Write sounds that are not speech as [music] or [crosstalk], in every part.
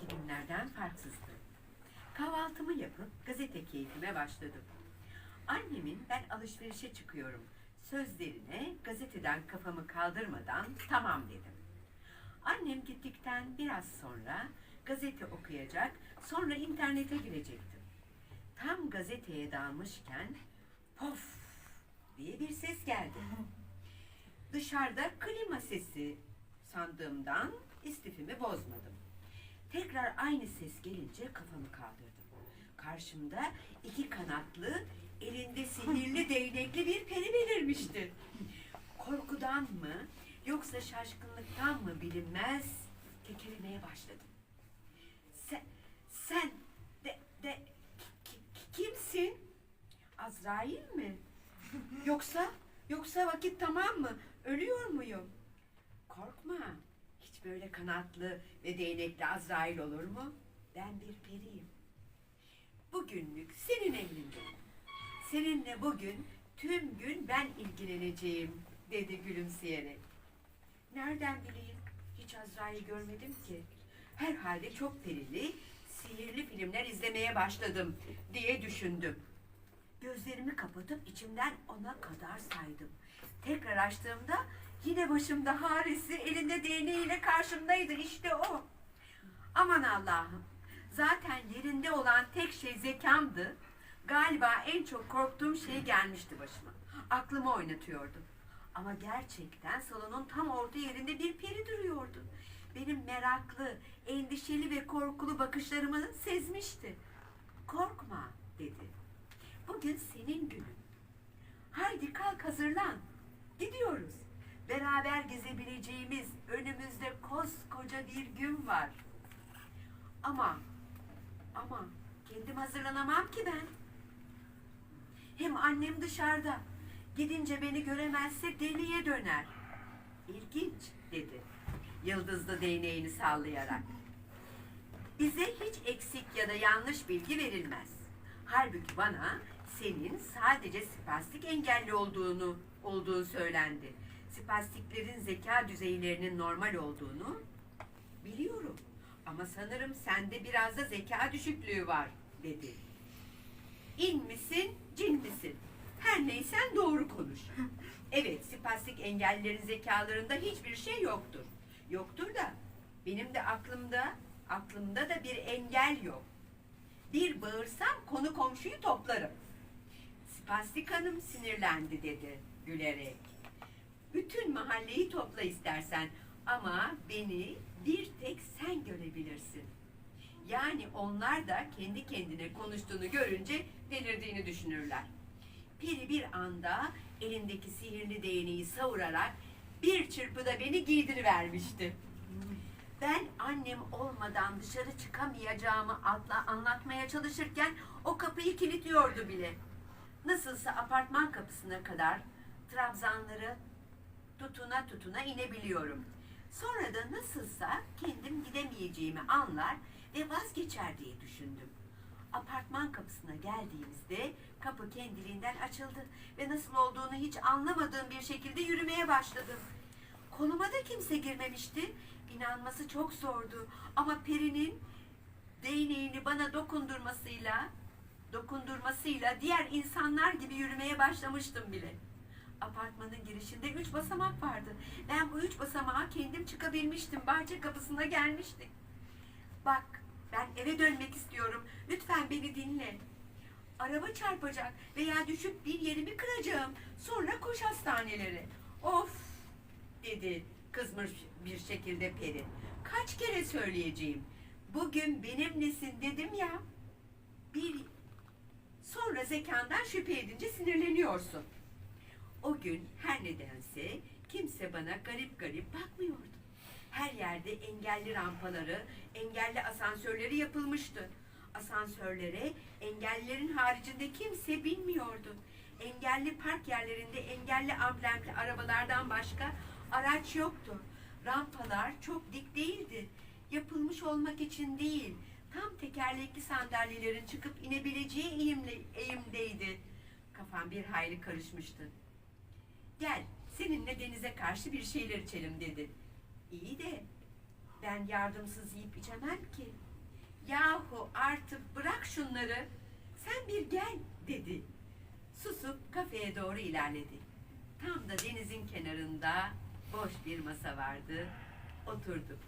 önceki günlerden farksızdı. Kahvaltımı yapıp gazete keyfime başladım. Annemin ben alışverişe çıkıyorum sözlerine gazeteden kafamı kaldırmadan tamam dedim. Annem gittikten biraz sonra gazete okuyacak, sonra internete girecektim. Tam gazeteye dalmışken pof diye bir ses geldi. Dışarıda klima sesi sandığımdan istifimi bozmadım. Tekrar aynı ses gelince kafamı kaldırdım. Karşımda iki kanatlı, elinde sihirli [laughs] değnekli bir peri belirmişti. Korkudan mı yoksa şaşkınlıktan mı bilinmez kekelemeye başladım. Sen, sen de, de ki- ki- kimsin? Azrail mi? [laughs] Yoksa, yoksa vakit tamam mı? Ölüyor muyum? Korkma. Böyle kanatlı ve değnekli Azrail olur mu? Ben bir periyim. Bugünlük senin emrindeyim. Seninle bugün tüm gün ben ilgileneceğim dedi gülümseyerek. Nereden bileyim? Hiç Azrail görmedim ki. Herhalde çok perili, sihirli filmler izlemeye başladım diye düşündüm. Gözlerimi kapatıp içimden ona kadar saydım. Tekrar açtığımda yine başımda haresi elinde değneğiyle karşımdaydı işte o. Aman Allah'ım. Zaten yerinde olan tek şey zekamdı. Galiba en çok korktuğum şey gelmişti başıma. Aklımı oynatıyordu. Ama gerçekten salonun tam orta yerinde bir peri duruyordu. Benim meraklı, endişeli ve korkulu bakışlarımı sezmişti. Korkma dedi. Bugün senin günün. Haydi kalk hazırlan. Gidiyoruz. Beraber gezebileceğimiz önümüzde koskoca bir gün var. Ama ama kendim hazırlanamam ki ben. Hem annem dışarıda. Gidince beni göremezse deliye döner. İlginç dedi. Yıldızlı değneğini sallayarak. Bize hiç eksik ya da yanlış bilgi verilmez. Halbuki bana senin sadece spastik engelli olduğunu olduğu söylendi. Spastiklerin zeka düzeylerinin normal olduğunu biliyorum. Ama sanırım sende biraz da zeka düşüklüğü var dedi. İn misin, cin misin? Her neysen doğru konuş. Evet, spastik engellilerin zekalarında hiçbir şey yoktur. Yoktur da benim de aklımda, aklımda da bir engel yok. Bir bağırsam konu komşuyu toplarım. Spastik hanım sinirlendi dedi gülerek. Bütün mahalleyi topla istersen ama beni bir tek sen görebilirsin. Yani onlar da kendi kendine konuştuğunu görünce delirdiğini düşünürler. Peri bir anda elindeki sihirli değneği savurarak bir çırpıda beni giydirivermişti. Ben annem olmadan dışarı çıkamayacağımı atla anlatmaya çalışırken o kapıyı kilitliyordu bile. Nasılsa apartman kapısına kadar trabzanları tutuna tutuna inebiliyorum. Sonra da nasılsa kendim gidemeyeceğimi anlar ve vazgeçer diye düşündüm. Apartman kapısına geldiğimizde kapı kendiliğinden açıldı ve nasıl olduğunu hiç anlamadığım bir şekilde yürümeye başladım. Koluma da kimse girmemişti. İnanması çok zordu ama Peri'nin değneğini bana dokundurmasıyla dokundurmasıyla diğer insanlar gibi yürümeye başlamıştım bile. Apartmanın girişinde üç basamak vardı. Ben bu üç basamağa kendim çıkabilmiştim. Bahçe kapısına gelmiştik. Bak ben eve dönmek istiyorum. Lütfen beni dinle. Araba çarpacak veya düşüp bir yerimi kıracağım. Sonra koş hastanelere. Of dedi kızmış bir şekilde peri. Kaç kere söyleyeceğim. Bugün benimlesin dedim ya. Bir sonra zekandan şüphe edince sinirleniyorsun. O gün her nedense kimse bana garip garip bakmıyordu. Her yerde engelli rampaları, engelli asansörleri yapılmıştı. Asansörlere engellilerin haricinde kimse binmiyordu. Engelli park yerlerinde engelli amblemli arabalardan başka araç yoktu. Rampalar çok dik değildi. Yapılmış olmak için değil, tam tekerlekli sandalyelerin çıkıp inebileceği eğimdeydi. Kafam bir hayli karışmıştı. Gel seninle denize karşı bir şeyler içelim dedi. İyi de ben yardımsız yiyip içemem ki. Yahu artık bırak şunları. Sen bir gel dedi. Susup kafeye doğru ilerledi. Tam da denizin kenarında boş bir masa vardı. Oturduk.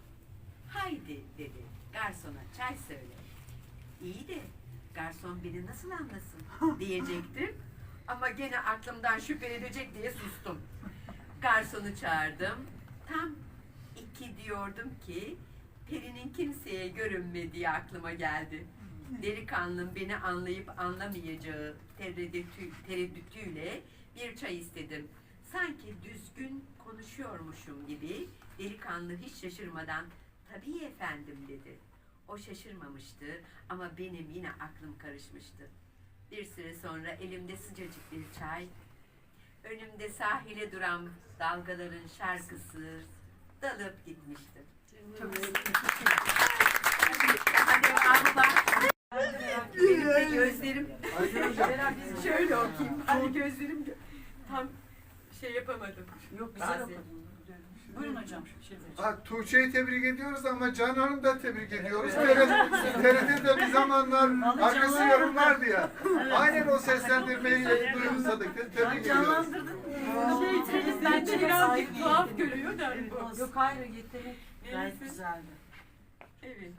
Haydi dedi. Garsona çay söyle. İyi de garson beni nasıl anlasın [laughs] diyecektim. Ama gene aklımdan şüphelenecek diye sustum. Garsonu çağırdım. Tam iki diyordum ki Peri'nin kimseye görünmediği aklıma geldi. Delikanlım beni anlayıp anlamayacağı tereddütü, tereddütüyle bir çay istedim. Sanki düzgün konuşuyormuşum gibi delikanlı hiç şaşırmadan tabii efendim dedi. O şaşırmamıştı ama benim yine aklım karışmıştı. Bir süre sonra elimde sıcacık bir çay, önümde sahile duran dalgaların şarkısı dalıp gitmişti. Çok devamı var. Benim de gözlerim şöyle okuyayım. Hani gözlerim gö- tam şey yapamadım. Yok güzel okudun. Buyurun hocam. Ha, Tuğçe'yi tebrik ediyoruz ama Can Hanım da tebrik ediyoruz. TRT'de bir zamanlar arkası yarımlardı ya. Aynen o seslendirmeyi duyumsadık. Tebrik ediyoruz. Canlandırdın. Şey, Çok birazcık tuhaf görüyor da. bu. Yok hayır yetenek. Gayet güzeldi. Evet.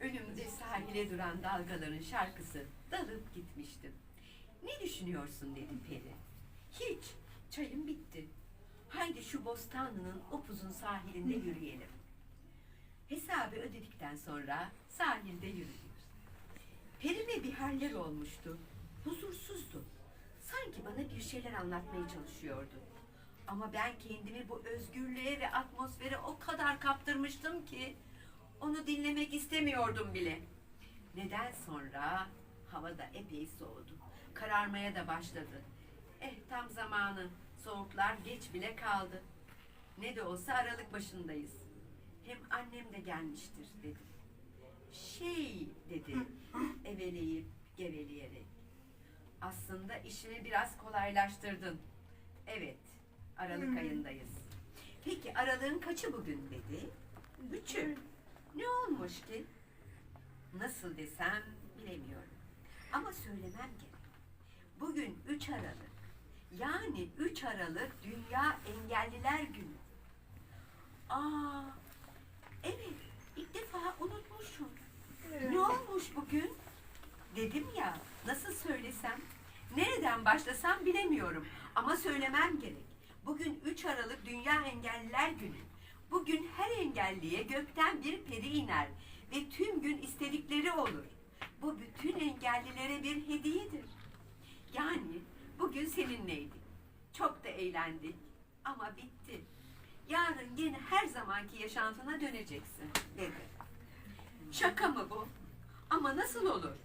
Önümde sahile duran dalgaların şarkısı dalıp gitmiştim. Ne düşünüyorsun dedi Peri. Hiç. Çayım bitti. Haydi şu Bostanlı'nın upuzun sahilinde yürüyelim. Hesabı ödedikten sonra sahilde yürüdük. Perime bir haller olmuştu. Huzursuzdu. Sanki bana bir şeyler anlatmaya çalışıyordu. Ama ben kendimi bu özgürlüğe ve atmosfere o kadar kaptırmıştım ki onu dinlemek istemiyordum bile. Neden sonra hava da epey soğudu. Kararmaya da başladı. Eh tam zamanı. Soğuklar geç bile kaldı. Ne de olsa aralık başındayız. Hem annem de gelmiştir dedim. Şey dedi eveleyip geveleyerek. Aslında işimi biraz kolaylaştırdın. Evet, Aralık ayındayız. Peki aralığın kaçı bugün dedi? Üçü. Ne olmuş ki? Nasıl desem bilemiyorum. Ama söylemem gerek. Bugün 3 Aralık. Yani 3 Aralık Dünya Engelliler Günü. Aa, evet ilk defa unutmuşum. Ne olmuş bugün? Dedim ya nasıl söylesem, nereden başlasam bilemiyorum. Ama söylemem gerek. Bugün 3 Aralık Dünya Engelliler Günü. Bugün her engelliye gökten bir peri iner ve tüm gün istedikleri olur. Bu bütün engellilere bir hediyedir. Yani bugün seninleydik. Çok da eğlendik ama bitti. Yarın yine her zamanki yaşantına döneceksin dedi. Şaka mı bu? Ama nasıl olur?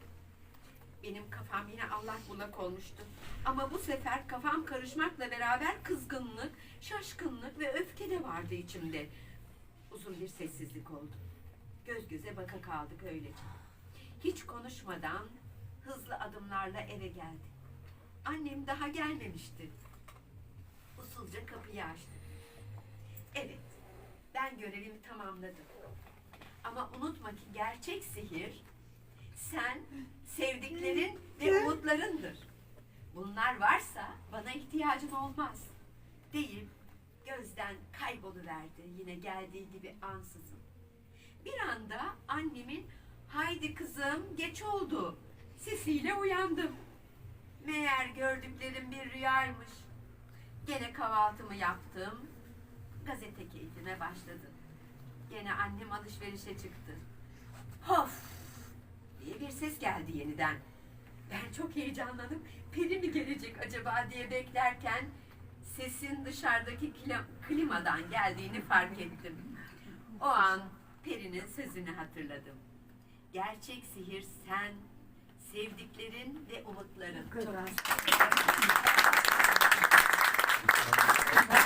Benim kafam yine Allah bullak olmuştu. Ama bu sefer kafam karışmakla beraber kızgınlık, şaşkınlık ve öfke de vardı içimde. Uzun bir sessizlik oldu. Göz göze baka kaldık öylece. Hiç konuşmadan hızlı adımlarla eve geldi. Annem daha gelmemişti. Usulca kapıyı açtı. Evet, ben görevimi tamamladım. Ama unutma ki gerçek sihir sen, sevdiklerin ve umutlarındır. Bunlar varsa bana ihtiyacın olmaz. Deyip gözden kayboluverdi yine geldiği gibi ansızın. Bir anda annemin haydi kızım geç oldu sesiyle uyandım. Meğer gördüklerim bir rüyaymış. Gene kahvaltımı yaptım. Gazete keyfime başladım. Gene annem alışverişe çıktı. Hof! diye bir ses geldi yeniden. Ben çok heyecanlanıp peri mi gelecek acaba diye beklerken sesin dışarıdaki klimadan geldiğini fark ettim. O an perinin sözünü hatırladım. Gerçek sihir sen, sevdiklerin ve umutların. Gerçekten